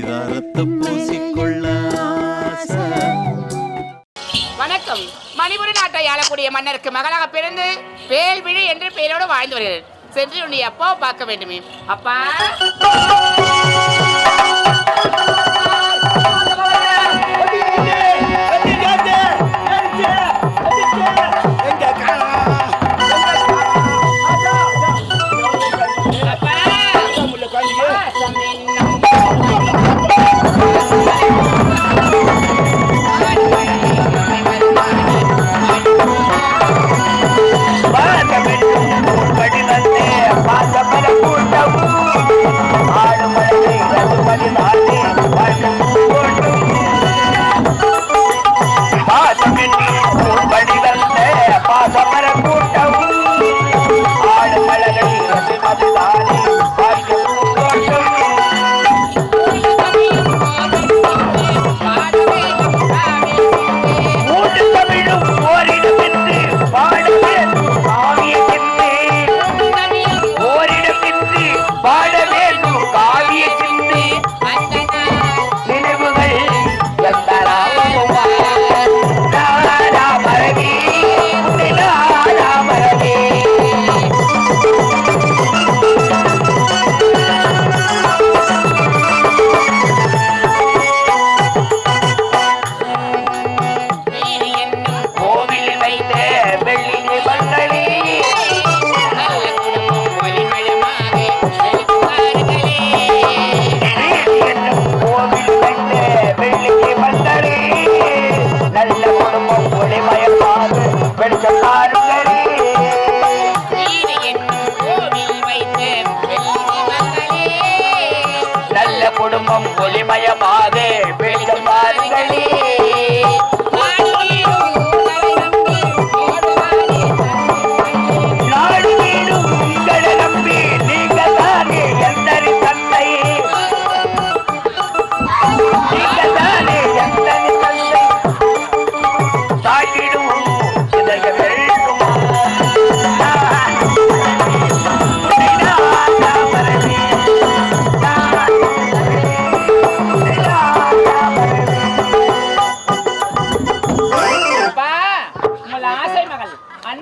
பரிதாரத்தை பூசிக்கொள்ள வணக்கம். மணிபுரி நாட்டை ஆளக்கூடிய மன்னருக்கு மகளாக பிறந்து வேல்விழி என்ற பெயரோடு வாழ்ந்து வருகிறேன். சென்று உன்னை அப்பாவை பார்க்க வேண்டுமே. அப்பா!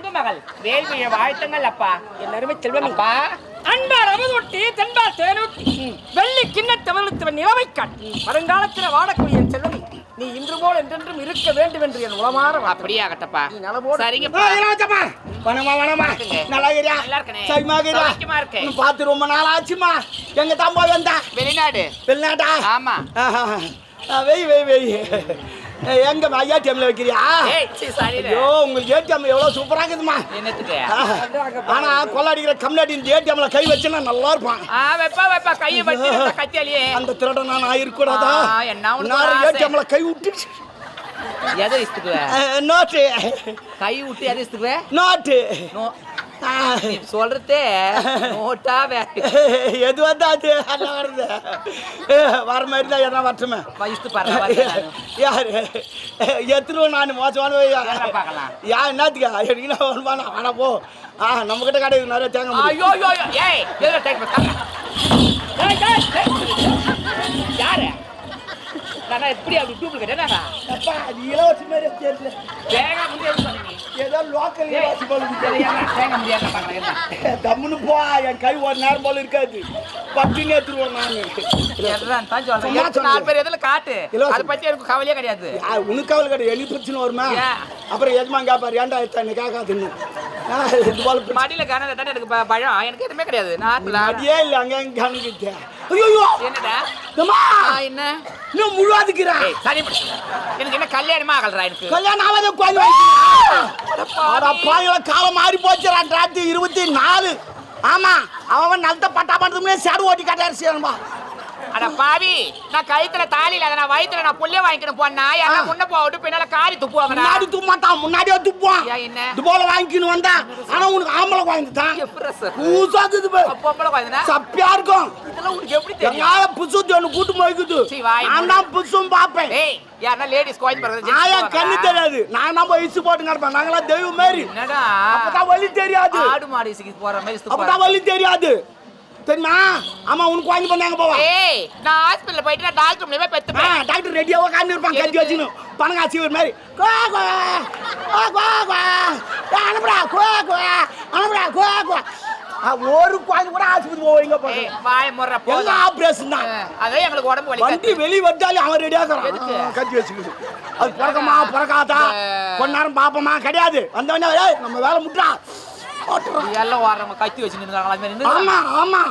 அன்பு மகள். வேல்விழ வாழ்த்துங்கள் அப்பா. எல்லாருமே செல்வம். அப்பா. அன்பார் அமுதொட்டி தென்பால் தேனூட்டி வெள்ளி கிண்ண தமிழ்த்தவன் நிலவைக்காட் வருங்காலத்தில் வாழக்கூடிய என் செல்வமி நீ இன்று போல் என்றென்றும் இருக்க வேண்டும் என்று என் உளமாற. அப்படியே ஆகட்டப்பா நீ நலமோடு சரிங்கப்பா வணமா வணமா வணக்கங்க. நல்லா இருக்கனே. சரிமா. உன்னை பார்த்து ரொம்ப நாள் ஆச்சுமா எங்க தான் போய் வந்தா? வெளிநாடு. வெளிநாட்டா? ஆமா. வெய் வெய் வெய். எங்க ஏடிஎம்ல வைக்கிறியா? ஐயோ உங்களுக்கு ஏடிஎம் எவ்வளவு சூப்பரா இருக்குதுமா. ஆனா கொள்ளாடிக்கிற கம்னாடி இந்த ஏடிஎம்ல கை வச்சுன்னா நல்லா இருப்பான். ஆ வைப்பா வைப்பா கையை வச்சு கத்தியாலியே அந்த திருடன் நான் ஆயிருக்கூடாதா என்ன? ஏடிஎம்ல கை விட்டுச்சு எதை இஸ்துக்குவ நோட்டு கை விட்டு எதை இஸ்துக்குவ நோட்டு சொல்றதே நோட்டா எது வந்தா அது? நல்லா வருது? வர மாதிரி தான் எதனா வரட்டுமே? பாரு யாரு? எத்தனை நான்? மோசமான பார்க்கலாம்? யா என்னத்துக்கா? எடுக்கணும் வருமா? ஆனா போ. ஆ நம்ம கிட்ட கடை நிறைய தேங்க. ஐயோ ஐயோ ஏய். யாரு? நான் எப்படி அப்படி டூப்ளிகேட் என்னடா? அப்பா அது இலவச மாதிரி தெரியல தேங்க முடியாது சொன்னீங்க ஏதோ லோக்கல் இலவச போல தம்முன்னு போ என் கை ஒரு நேரம் போல இருக்காது. பட்டினி எடுத்துருவோம் நான். நாலு. பேர் எதுல காட்டு. அதை பத்தி எனக்கு கவலையே கிடையாது. உனக்கு அவள் கிடையாது. எனக்கு பிரச்சனை வருமா? அப்புறம் எஜமா கேப்பாரு ஏன்டா எடுத்தா? கேட்காதுன்னு. மடியில தானே எனக்கு ப- பயம் எனக்கு எதுவுமே கிடையாது. நாட்டுல அடியே இல்லை அங்க அங்க கணக்கிட்ட ஐயோ! என்னடா? அம்மா என்ன? இன்னும் முழுவாதுக்கிறா. ஏய் சரி. எனக்கு என்ன கல்யாணமா ஆகலடா எனக்கு. கல்யாணம் ஆகாத குழந்தை வாங்கிக்கிறா பாயல காலம் மாறி போச்சுடா ராத்திரி இருபத்தி நாலு. ஆமா அவன் நல்ல பட்டா பண்ணுறதுமே சேடு ஓட்டி காட்டாரு சேரம்பா அட பாவி நான் கழுத்துல தாலி இல்லாத நான் வயித்துல நான் புள்ளைய வாங்கிக்கணும் போனா யாரா முன்ன போட்டு பின்னால காரி துப்புவாங்கடா. முன்னாடி துப்பாட்டான் முன்னாடியே துப்புவான். என்ன? இது போல வாங்கிக்கணும் வந்தா ஆனா உனக்கு ஆம்பளை சார். பூசாக்குது பாரு. பொம்பளை குழந்தைனா? சப்பியா இருக்கும். இதெல்லாம் உனக்கு எப்படி தெரியும்? புசு ஒன்று கூட்டு போய்க்குது. நான் தான் புசும் பார்ப்பேன். ஏய் யாரா லேடிஸ் கோயில் பிறகு ஆயா கண்ணு தெரியாது. நான் நம்ம வயசு போட்டு கிடப்பேன் நாங்களாம் தெய்வம் மாரி. என்னடா? அப்பதான் வழி தெரியாது. ஆடு மாடு இசுக்கு போற மாதிரி அப்பதான் வழி தெரியாது. தெரியுமா? ஆமா உனக்கு வாங்கி பண்ணாங்க போவா. ஏய் நான் ஹாஸ்பிடல்ல போயிட்டு நான் டாக்டர் மூலியமா ஆ, பெத்துப்பேன். டாக்டர் ரெடியாவோ காண்டு இருப்பான் கட்டி வச்சுன்னு. பணங்க சீவர் மாதிரி. குவா, குவா, குவா, குவா, குவா. ஏய், அனுப்புடா குவா, குவா, அனுப்புடா குவா. ஆ, ஒரு குழந்தை கூட ஆஸ்பத்திரி போவீங்க வாய் முறை போதும். ஆபரேஷன் தான்? அதே எங்களுக்கு உடம்பு வண்டி வலிக்காது வெளியே வந்தாலும் அவன் ரெடியா? இருக்கிறான். கட்டி வச்சுக்கிட்டு. அது பிறக்கமா பிறக்காதா? கொஞ்ச நேரம் பாப்போமா கிடையாது. வந்தவனே நம்ம வேலை முட்டா எல்லாம் ஓடுறவங்க கத்தி வச்சு நின்னுறாங்களா அது மாதிரி ஆமா ஆமா.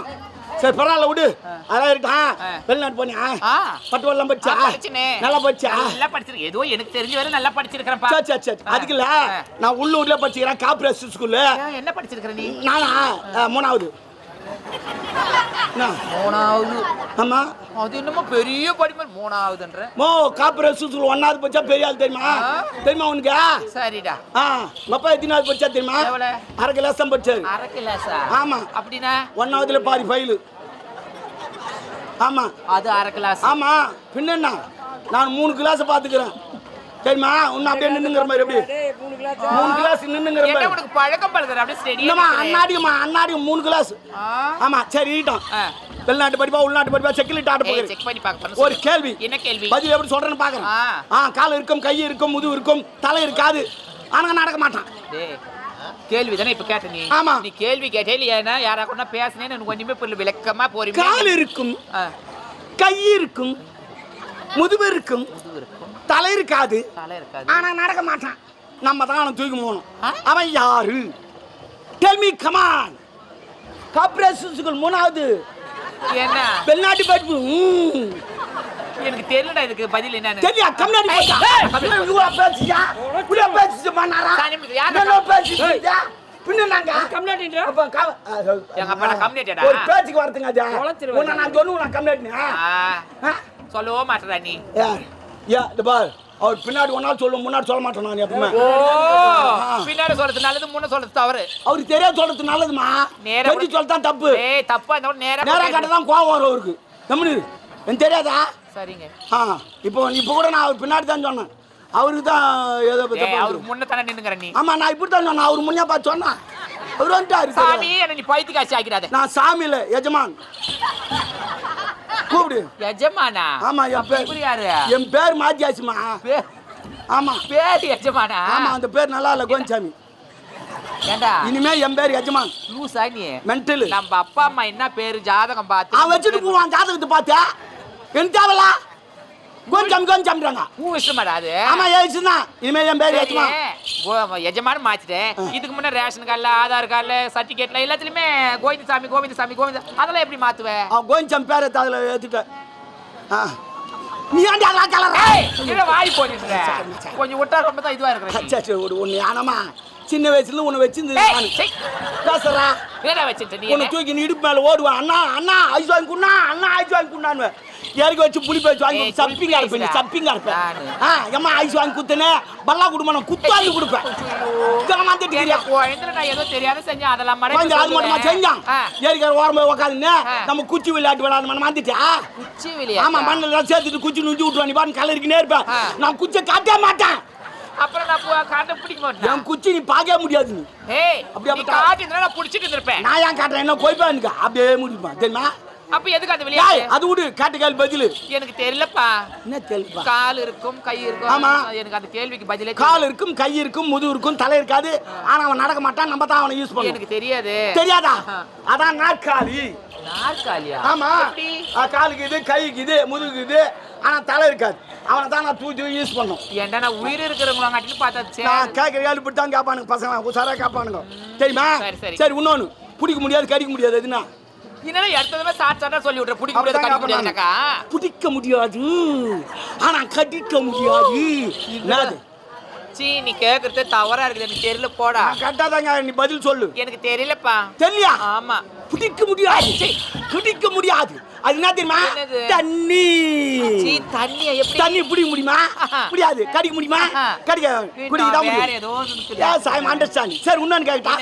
சரி பரவாயில்ல விடு. அதான் இருக்கா ஆ. வெளிநாட்டு போனியா பட்டுவெல்லாம் படிச்சா. நல்லா படிச்சா நல்லா படிச்சிருக்கேன் ஏதோ எனக்கு தெரிஞ்ச வரை நல்லா படிச்சிருக்கிறேன்ப்பா. சரி சரி சரி. அதுக்கு இல்ல ஆ. நான் உள்ளூர்ல படிச்சுக்கிறேன் காப்ரேஸ் ஸ்கூல்ல என்ன படிச்சிருக்கிற நீ? நானா மூணாவது? மூணாவது. ஆமா. அது என்னமோ பெரிய படிப்பு மூணாவதுன்ற. மோ காப்ரேஸ் ஸ்கூல் ஒன்னாவது பெரிய ஆள் தெரியுமா. தெரியுமா உனக்கு? சரிடா. ஆ அப்பா எத்தனாவது படிச்சா தெரியுமா? அரை கிளாஸ் படிச்சாரு. அரை கிளாஸா? ஆமா. அப்படின்னா? ஒன்னாவதுல பாதி ஃபைலு. ஆமா. அது அரை கிளாஸ். ஆமா. பின்ன நான் மூணு கிளாஸ் பாத்துக்கிறேன் சரிம்மா உன்ன அப்படியே நின்னுங்கிற மாதிரி எப்படி? மூணு கிளாஸ் நின்னுங்கிற என்ன மாதிரி. உனக்கு பழக்கம் பழுதுற அப்படியே ஸ்டெடியா இல்லம்மா அண்ணாடிம்மா அண்ணாடி மூணு கிளாஸ் ஆமா சரி ஈட்டம் வெளிநாட்டு படிப்பா உள்நாட்டு படிப்பா செக்கிலிட்டு ஆட்ட ஏய் போகிறேன் செக் பண்ணி பார்க்க ஒரு. கேள்வி. என்ன கேள்வி? பதில் எப்படி சொல்றேன்னு பாக்குறேன் ஆ. கால் இருக்கும் கை இருக்கும் முது இருக்கும் தலை இருக்காது. ஆனா நடக்க மாட்டான். கேள்வி தானே இப்ப கேட்ட நீ. ஆமா. நீ கேள்வி கேட்டே இல்லையா யாரா கூட பேசினேன்னு எனக்கு ஒண்ணுமே புரியல விளக்கமா போறீங்க கால் இருக்கும் கை இருக்கும் முதுகு இருக்கும் இருக்கும். தலை இருக்காது. தலை இருக்காது. ஆனா நடக்க மாட்டான். நம்ம தான் அவனை தூக்கி போகணும்? அவன் யாரு? டெல் மீ கமான் கார்பரேஷன் மூணாவது. என்ன? வெளிநாட்டு படிப்பு. எனக்கு தெரியலடா இதுக்கு பதில் என்னன்னு. தெரியா கம்னாடி போச்சா? இவ்வளோ பேசிச்சா இவ்வளோ பேசிச்சு பண்ணாரா யார் பேசிச்சா பின்ன நாங்க கம்னாட்டின்ற அப்ப கா- எங்க அப்பா நான் கம்யூனிட்டிடா? ஒரு பேச்சுக்கு வரதுங்க அது உழைச்சிருவேன். உன்னை நான் சொல்லுவேன் நான் கம்னாட்டினா ஆ, சொல்லவோ மாட்டடா நீ. யார்? யா இந்த பார். அவர் பின்னாடி ஒரு நாள் சொல்லுவோம் முன்னாடி சொல்ல மாட்டேன் நான் எப்பவுமே. ஓ பின்னாடி சொல்றது நல்லது முன்ன சொல்றது தவறு. அவருக்கு தெரியாது சொல்றது நல்லதுமா? நேரா தெரிஞ்சு சொல்லத்தான் தப்பு. ஏய் தப்பா இந்த நேரா நேரா கட்ட தான் கோவம் வரும் அவருக்கு. நம்மனு எனக்கு தெரியாதா? சரிங்க. ஆ இப்போ இப்போ கூட நான் அவர் பின்னாடி தான் சொன்னேன். அவருக்கு தான் ஏதோ தப்பா அவருக்கு முன்ன தானே நின்னுங்கற நீ. ஆமா நான் இப்படி தான் சொன்னேன். அவர் முன்னே பார்த்து சொன்னேன் அவர் வந்துட்டாரு. சாமி என்ன நீ பைத்தி காட்சி ஆக்கிடாத. நான் சாமியில எஜமான். கூப்பிடு. எஜமானா? ஆமா என் பேர் யாரு? என் பேர் மாத்தியாச்சுமா ஆமா. பேர் எஜமானா? ஆமா அந்த பேர் நல்லா இல்ல கோன்சாமி ஏண்டா? இனிமே என் பேர் எஜமான். லூசா நீ. மென்டல். நம்ம அப்பா அம்மா என்ன பேரு ஜாதகம் பார்த்து அவன் வச்சுட்டு போவான் ஜாதகத்தை பார்த்தா. எனக்கு தேவையில்ல. கொஞ்சம் கொஞ்சம்ன்றாங்க பூ விஷயமாடா அது ஆமா ஏசுனா இனிமே என் பேர் சரி, எஜமான் மாத்திட்டேன் இதுக்கு முன்ன ரேஷன் கார்டுல ஆதார் கார்டுல சர்டிபிகேட்ல எல்லாத்துலயுமே கோவிந்தசாமி கோவிந்தசாமி கோவிந்த அதெல்லாம் எப்படி மாத்துவ? அவன் கோஞ்சம் பேரை அதில் ஏத்துட்டேன் நீ ஏன்டா அதெல்லாம் கலர வாய் போனிட்டு கொஞ்சம் விட்டா ரொம்ப தான் இதுவா இருக்கிறேன் சரி ஒரு ஒன்று ஆனமா சின்ன வயசுல உன்னை வச்சிருந்து ஏய், சீ. பேசுறா வேற வச்சுட்ட நீ உன்னை என்ன? தூக்கி நீ இடுப்பு மேல ஓடுவான் அண்ணா அண்ணா ஐஸ் வாங்கி குண்ணா அண்ணா ஐஸ் வாங்கி குண்ணான்னு இறக்கி வச்சு புளி பேச்சு வாங்கி சப்பிங்க இருப்பேன் பேச்சா? சப்பிங்க இருப்பேன். ஆ ஏம்மா ஐஸ் வாங்கி குத்துனே பல்லா குடும்பம் நான் குத்தாங்கி கொடுப்பேன் ஏதோ தெரியாத செஞ்சேன் அதெல்லாம் அது மட்டுமா. செஞ்சான் ஏறிக்கிற ஓரம் போய் உக்காந்துன்னு. நம்ம குச்சி விளையாட்டு விளையாடு மாத்திட்டா குச்சி ஆமா விளையாட்டா? மண்ணில் சேர்த்துட்டு குச்சி நுஞ்சி விட்டுருவான் நீ பாட்டு கலரிக்கினே இருப்பேன். நான் குச்சியை காட்டவே மாட்டேன் அப்புறம் நான் காட்ட பிடிக்க மாட்டேன். என் குச்சி நீ பார்க்கவே முடியாது நீ ஏய் அப்படியே. காட்டினா நான் புடிச்சிட்டு இருந்திருப்பேன் நான் ஏன் காட்டுறேன்? என்ன கொய்ப்பா எனக்கு அப்படியே முடிப்பான் தெரியுமா? அப்ப எதுக்கு விளையாட்டு அது விடு. கேட்ட கேள்வி பதில். எனக்கு தெரியலப்பா. என்ன தெரியலப்பா? கால் இருக்கும் கை இருக்கும். ஆமா. எனக்கு அந்த கேள்விக்கு பதிலே கால் இருக்கும் கை இருக்கும் முது இருக்கும் தலை இருக்காது. ஆனா அவன் நடக்க மாட்டான். நம்ம தான் அவனை யூஸ். பண்ணுவோம் எனக்கு தெரியாது. தெரியாதா. அதான் நாற்காலி. நாற்காலியா? ஆமா. காலுக்கு இது கைக்கு இது முதுகுக்கு இது. ஆனா தலை இருக்காது. அவனை தான் நான் தூக்கி யூஸ் பண்ணும். ஏன்டா நான் உயிர் இருக்கிறவங்களாங்காட்டின்னு பார்த்தா சரி. நான் கேட்குற கேள்வி இப்படி தான் கேட்பானுங்க பசங்க. உசாரா கேட்பானுங்க தெரியுமா? சரி, இன்னொன்னு. பிடிக்க முடியாது கடிக்க முடியாது எதுனா? என்னடா எடுத்ததுமே சாட் சாட்டா சொல்லி விட்ற பிடிக்க முடியாது கடிக்க முடியாதுனாக்கா. பிடிக்க முடியாது. ஆனா கடிக்க முடியாது. என்னது சீ நீ கேக்குறது தவறா இருக்குது. எனக்கு தெரியல போடா. கரெக்டாதாங்க நீ பதில் சொல்லு. எனக்கு தெரியலப்பா. தெரியலையா? ஆமா. பிடிக்க முடியாது. பிடிக்க முடியாது. அது என்ன தெரியுமா? தண்ணி. எப்படி? தண்ணி பிடிக்க முடியுமா. முடியாது கடிக்க முடியுமா. கடிக்க குடிக்க தான் வேற முடியும். ஐ அண்டர்ஸ்டாண்டிங் சரி இன்னொன்னு கேட்டா.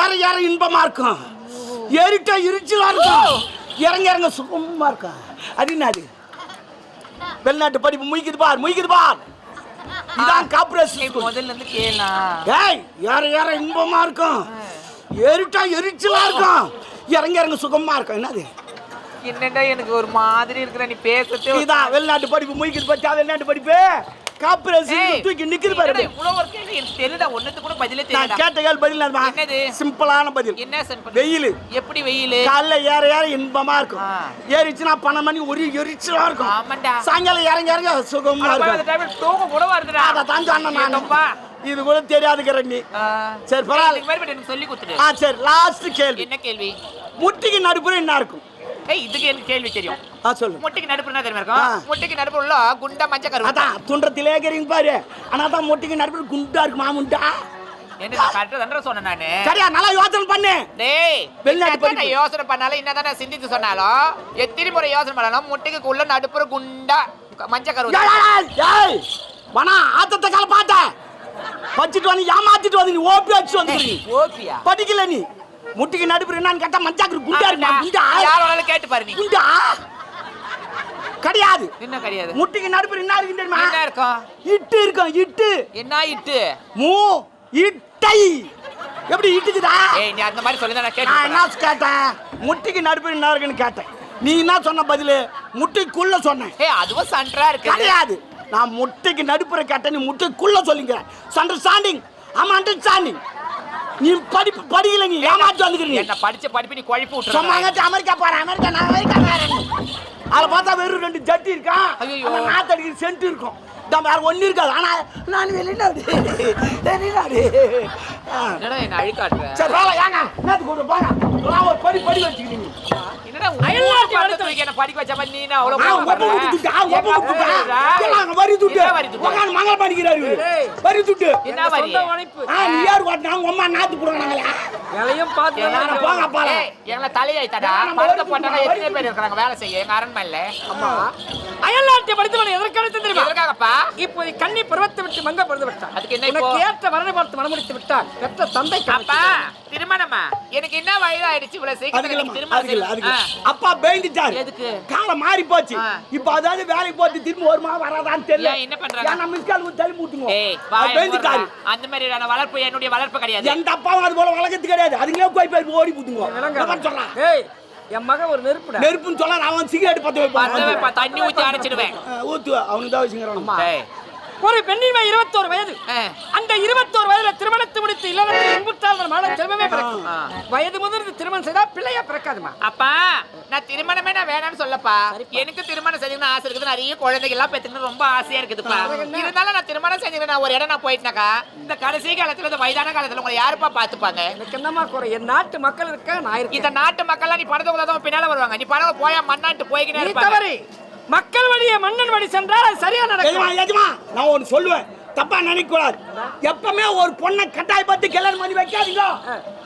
ஏற ஏற இன்பமா இருக்கும். ஏறிட்ட இருச்சலா இருக்கும். இறங்க இறங்க சுகமா இருக்கும். அது என்னது? வெளிநாட்டு படிப்பு முய்க்குது பார் முய்க்குது பார். இதான் கார்பரேஷன் முதல்ல இருந்து கேளா ஏய் ஏற ஏற இன்பமா இருக்கும். ஏறிட்டா எரிச்சலா இருக்கும். இறங்கி இறங்க சுகமா இருக்கும். என்னது? என்னடா எனக்கு ஒரு மாதிரி இருக்கிற நீ பேசுறது இதான் வெளிநாட்டு படிப்பு முடிக்குது பச்சா வெளிநாட்டு படிப்பு. காப்பிரேஷன் தூக்கி நிக்குது பாரு இவ்வளவு ஒரு கேள்வி எனக்கு தெரியல ஒண்ணுத்து கூட பதிலே நான் தெரியல கேட்ட கேள்வி பதில். என்னது? சிம்பிளான பதில். என்ன வெயில். எப்படி வெயில்? காலைல ஏற ஏற இன்பமா இருக்கும். ஆ. ஏறிச்சுன்னா பன்னெண்டு மணி ஒரு எரிச்சலா இருக்கும். ஆமாண்டா. சாயங்காலம் இறங்க இறங்க சுகமா அந்த தூக்கம் கூட வருதுடா. அதை தான் சொன்னேன் நான். இது கூட தெரியாதுக்கிற நீ. சரி பரவாயில்ல. எனக்கு சொல்லி கொடுத்துடு. ஆ சரி லாஸ்ட் கேள்வி. என்ன கேள்வி? முட்டிக்கு நடுப்புற என்ன இருக்கும்? ஏய் இதுக்கு எனக்கு கேள்வி தெரியும்? ஆ சொல்லு. முட்டைக்கு நடுப்புல என்ன தெரியுமா. இருக்கும்? முட்டைக்கு நடுப்புல உள்ள குண்டா மஞ்சள் கரு அதான் துன்றத்திலே இருக்கிறீங்க பாரு. ஆனா தான் முட்டிக்கு நடுப்புற குண்டா இருக்கு மாமுண்டா என்ன தானே சொன்னேன் நானு? சரியா நல்லா யோசனை பண்ணு. டேய் வெளிநாட்டு. யோசனை பண்ணாலும் என்னதான் சிந்தித்து சொன்னாலும் எத்தனை முறை யோசனை பண்ணாலும் முட்டைக்கு உள்ள நடுப்புற குண்டா மஞ்சள் கரு ஏய், வனா ஆத்தத்தை கால பாத்த படிச்சுட்டு வந்து ஏமாத்திட்டு வந்து நீ ஓபி அடிச்சு வந்துரு ஓபியா படிக்கல நீ. முட்டிக்கு நடுப்புற என்னன்னு கேட்டா மஞ்சாக்கு குண்டா இருக்கு குண்டா? யார் வேணாலும் கேட்டு பாரு நீ. குண்டா? கிடையாது. என்ன கிடையாது? முட்டிக்கு நடுப்புற என்ன இருக்கு தெரியுமா? என்ன இருக்கும்? இட்டு இருக்கும் இட்டு. என்ன இட்டு? மூ இட்டை. எப்படி இட்டுக்குதா? ஏய் நீ அந்த மாதிரி சொல்லி நான் நான் கேட்டு என்ன கேட்டேன்? முட்டிக்கு நடுப்புற என்ன இருக்குன்னு கேட்டேன். நீ என்ன சொன்ன பதிலு? முட்டிக்குள்ள சொன்னேன். ஏய் அதுவும் சண்டரா இருக்கு கிடையாது. நான் முட்டைக்கு நடுப்புற கேட்டேன் நீ முட்டைக்குள்ள சொல்லிங்க அண்டர்ஸ்டாண்டிங் ஆமா அண்டர்ஸ்டாண்டிங் நீ படிப்பு படிக்கல நீ ஏமாற்றி வந்துக்கிற. நீ என்ன படிச்ச படிப்பு நீ குழப்பி சொன்னாங்க விட்டுறாங்க அமெரிக்கா போறேன் அமெரிக்கா நான் அமெரிக்கா போறேன் அதில் பார்த்தா வெறும் ரெண்டு ஜட்டி இருக்கா? ஐயையோ. அந்த நாத்தடிக்கிற சென்ட் இருக்கும். இந்த வேற ஒண்ணு இருக்காது ஆனா நான் வெளிநாடு. வெளிநாடு. ஆ. என்னடா என்ன அழுக்காட்டுற? சரி வேலை ஏங்க. என்னது கூட போங்க. நான் ஒரு படி படி வச்சுக்கிறீங்க என்னடா அயல்நாட்டு உன் அடுத்த- தூக்கி என்ன படிக்க வச்ச மாதிரி நீ அவ்வளவு வரி துட்டு. இவரு. ஏய். வரி துட்டு. என்ன வரி? உழைப்பு. நீ யார் அம்மா நாத்து போடுறாங்களா? விலையும் பார்த்து போங்க. ஏய், எங்களை தலையாயிட்டாடா நம்ம வரி போட்டாங்க எத்தனை பேர் இருக்கிறாங்க வேலை செய்ய? எங்க அரண்மனையில? அயல்நாட்டை படித்தவன் எதற்கடுத்து தெரியுமா எதற்காகப்பா? இப்போது கண்ணி பருவத்தை விட்டு மங்க பிறந்து விட்டான் அதுக்கு என்ன? உனக்கு ஏற்ற வரனை பார்த்து மனமுடித்து விட்டான் பெற்ற தந்தை அப்பா திருமணமா? எனக்கு என்ன வயதாயிடுச்சு இவ்வளவு சீக்கிரம் திருமணம். அப்பா பயந்துட்டாரு. எதுக்கு? காலம் மாறி போச்சு. இப்ப அதாவது வேலைக்கு போட்டு திரும்ப வருமா வராதான்னு தெரியல. என்ன பண்றாங்க? நம்ம மிஸ்காலுக்கு தள்ளி மூட்டுங்க. பயந்துட்டாரு. அந்த மாதிரியான வளர்ப்பு என்னுடைய வளர்ப்பு கிடையாது. எந்த அப்பாவும் அது போல வளர்க்கறது கிடையாது. அதுங்களே போய் போய் ஓடி விளங்காத. சொல்றான் என் மகன் ஒரு நெருப்புடா. நெருப்புன்னு சொல்ல அவன் சிகரெட் பத்த பத்து வைப்பான். வைப்பா, தண்ணி ஊத்தி அரைச்சிடுவேன். ஊத்து அவனுக்கு தான் வச்சுக்கிறான் ஒரு பெண்ணின் வயது இருபத்தோரு வயது. அந்த இருபத்தோரு வயதுல திருமணத்தை முடித்து ஒரு மாட செல்வமே பிறக்கும். வயது முதிர்ந்து திருமணம் செய்தா பிள்ளையா பிறக்காதுமா? அப்பா நான் திருமணமே நான் வேணாம்னு சொல்லப்பா. எனக்கு திருமணம் செஞ்சுக்கணும் ஆசை இருக்குது நிறைய குழந்தைகள் எல்லாம் பெற்றுக்கணும் ரொம்ப ஆசையா இருக்குதுப்பா. இருந்தாலும் நான் திருமணம் செஞ்சுக்கிறேன் நான் ஒரு இடம் நான் போயிட்டேனாக்கா இந்த கடைசி காலத்துல இந்த வயதான காலத்துல உங்களை யாருப்பா பாத்துப்பாங்க? எனக்கு என்னமா குறை? என் நாட்டு மக்கள் இருக்க? நான் இந்த நாட்டு மக்கள்லாம் நீ பணத்தை பின்னால வருவாங்க. நீ பணம் போயா மண்ணான்ட்டு போய்கினே நீ இருப்பாங்க. தவறு. மக்கள் வழியே மன்னன் வழி சென்றால் அது சரியா நடக்கும். எஜமா நான் ஒன்று சொல்லுவேன். தப்பா நினைக்க கூடாது எப்பவுமே ஒரு பொண்ணை கட்டாயப்படுத்தி கல்யாணம் பண்ணி வைக்காதீங்க.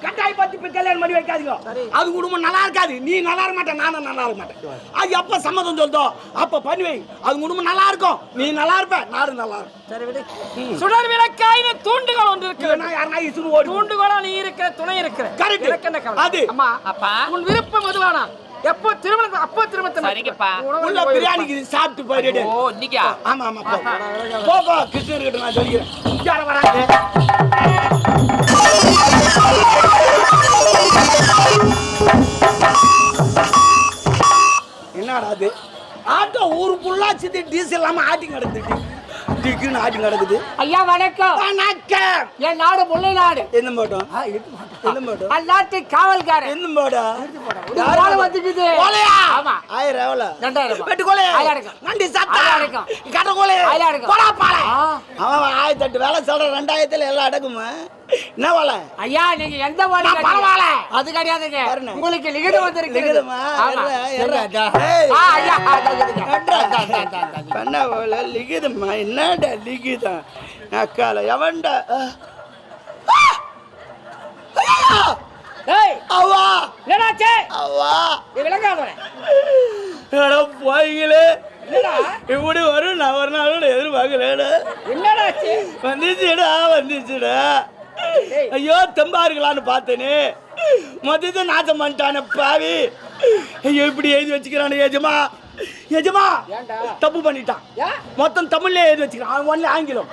கட்டாயப்படுத்தி போய் கல்யாணம் பண்ணி வைக்காதீங்க. அது குடும்பம் நல்லா இருக்காது. நீ நல்லா இருக்க மாட்டேன் நானும் நல்லா இருக்க மாட்டேன். அது எப்ப சம்மதம் சொல்தோ அப்ப பண்ணி வை அது குடும்பம் நல்லா இருக்கும். நீ நல்லா இருப்ப நானும் நல்லா இருப்பேன். சுடர் விளக்காயின தூண்டுகோல் ஒன்று இருக்கு இசுன்னு ஓடி தூண்டுகோலா நீ இருக்கிற துணை இருக்கிற. கவலை? அது. அம்மா அப்பா. உன் விருப்பம் எதுவானா? எப்போ திருமணம் அப்போ திருமணத்தை சரிங்கப்பா. உள்ள பிரியாணிக்கு சாப்பிட்டு போயிடு. ஓ இன்னைக்கா? ஆமா ஆமா போ. போ போ. கிருஷ்ணர் கிட்ட நான் சொல்லிக்கிறேன். யார வராங்க? என்னடா அது ஆட்டோ ஊரு ஃபுல்லா சித்தி டீசல் இல்லாம ஆட்டி கிடக்குது டிக்குன்னு ஆட்டி கிடக்குது ஐயா வணக்கம். வணக்கம். என் நாடு முல்லை நாடு. என்ன போட்டோம் என்ன போட்டோம் அந்நாட்டு காவல்காரன். என்ன போடா ஒரு ஓலை வந்துக்குது. ஆமா. எவ்வளோ ரெண்டாயிரம்? ஆயிரம் நண்டி சத்தா. ஆயிரம். போடா பாலை. அவன் ஆயிரத்தி எட்டு வேலை சொல்ற ரெண்டாயிரத்துல எல்லாம் அடக்குமா என்ன வேலை? ஐயா நீங்க எந்த பரவாயில்ல. அது கிடையாதுங்க. உங்களுக்கு லிகிதம் லிகிதமா? இதோ, இதோ. ஏன்டா? பண்ண போல லிகிதம்மா என்னடா லிகிதம் அக்கால எவன்டா ஆ. ஆ! ஐயா! ஏய்! அவ்வா! என்னடாச்சே அவ்வா! நீ விளங்காதவனே போய்களே என்னடா? இப்படி வரும் நான் ஒரு நாளோட எதிர்பார்க்கறேன் என்னடாச்சு? வந்துச்சுடா வந்துச்சுடா. ஐயோ தெம்பா இருக்கலான்னு பார்த்தேனே. மொத்தத்தை நாசம் பண்ணிட்டானே பாவி. ஐயோ இப்படி எழுதி வச்சுக்கிறானே ஏஜமா எஜமா ஏன்டா? தப்பு பண்ணிட்டான்? மொத்தம் தமிழ்ல எழுதி வச்சுக்கிறான். அவன் ஒன்லி ஆங்கிலம்.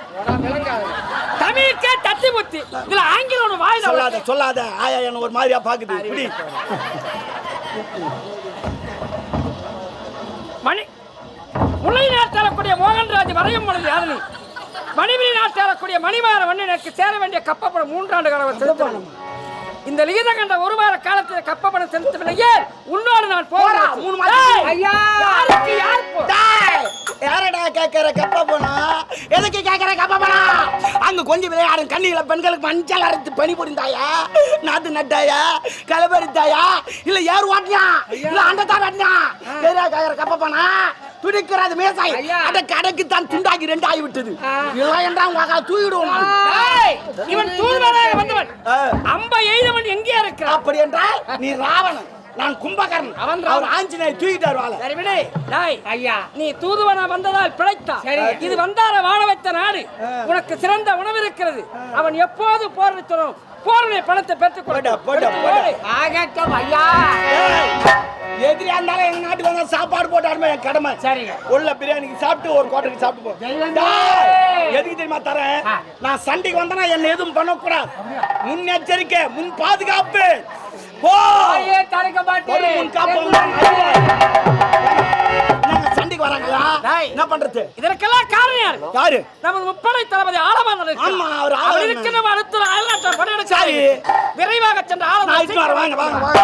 தமிழுக்கே தத்தி புத்தி இதுல ஆங்கிலம் ஒண்ணு வாயில சொல்லாத சொல்லாத. ஆயா என்ன ஒரு மாதிரியா பாக்குது. இப்படி மணி முல்லை நாட்டாளக்கூடிய மோகன்ராஜ் வரையும் பொழுது யாரு மணிபிரி நாட்டாளக்கூடிய மணிமாற மன்னனுக்கு சேர வேண்டிய கப்பப்படம் மூன்றாண்டு காலம் செலுத்தணும் இந்த லிகித கண்ட ஒரு வார காலத்தில் கப்பப்படம் செலுத்தவில்லையே உன்னோடு நான் போறேன் மூணு. ஐயா யாருக்கு யார் யாரடா கேட்கிற கப்ப போனா? எதுக்கு கேட்கிற கப்ப போனா? அங்க கொஞ்சம் விளையாடும் கண்ணிகளை பெண்களுக்கு மஞ்சள் அரைத்து பனி புரிந்தாயா? நாத்து நட்டாயா? கலபரித்தாயா இல்ல ஏர் ஓட்டியா இல்ல அண்டத்தா வெட்டியா ஏரியா கேட்கிற கப்ப போனா? துடிக்கிறது மேசாய். அட கடைக்கு தான் துண்டாக்கி ரெண்டு ஆகி விட்டது இதெல்லாம் என்றா உங்க தூக்கிடுவோம் இவன் தூதுவனாக வந்தவன். அம்ப எய்தவன் எங்கே இருக்கிறான்? அப்படி என்றால் நீ ராவணன். நான் கும்பகர்ணன். அவன் அவர் ஆஞ்சநேயர் தூக்கிட்டார் வாழ சரி விடு. டேய் ஐயா. நீ தூதுவனா வந்ததால் பிழைத்தா. சரி. இது வந்தார வாழ வைத்த நாடு உனக்கு சிறந்த உணவு இருக்கிறது அவன் எப்போது போராடுத்தணும் போருடைய பணத்தை பெற்றுக் போடா. ஆகட்டும் ஐயா. எதிரியா இருந்தாலும் எங்க நாட்டுக்கு வந்தா சாப்பாடு போட்டாருமே என் கடமை. சரிங்க உள்ள பிரியாணிக்கு சாப்பிட்டு ஒரு கோட்டைக்கு சாப்பிட்டு போ. எதுக்கு தெரியுமா தரேன். நான் சண்டைக்கு வந்தனா என்ன எதுவும் பண்ணக்கூடாது. முன்னெச்சரிக்கை முன் பாதுகாப்பு. போ! தடுக்க மாட்டேன். சண்டைக்கு வராங்களா? என்ன பண்றது? இதற்கெல்லாம் காரணம் யாரு? யாரு? நமது முப்படை தளபதி ஆலமாதன் ஆமா அவர் அவர் இருக்கு விரைவாக சென்ற ஆலமாதன் வாங்க வாங்க வாங்க.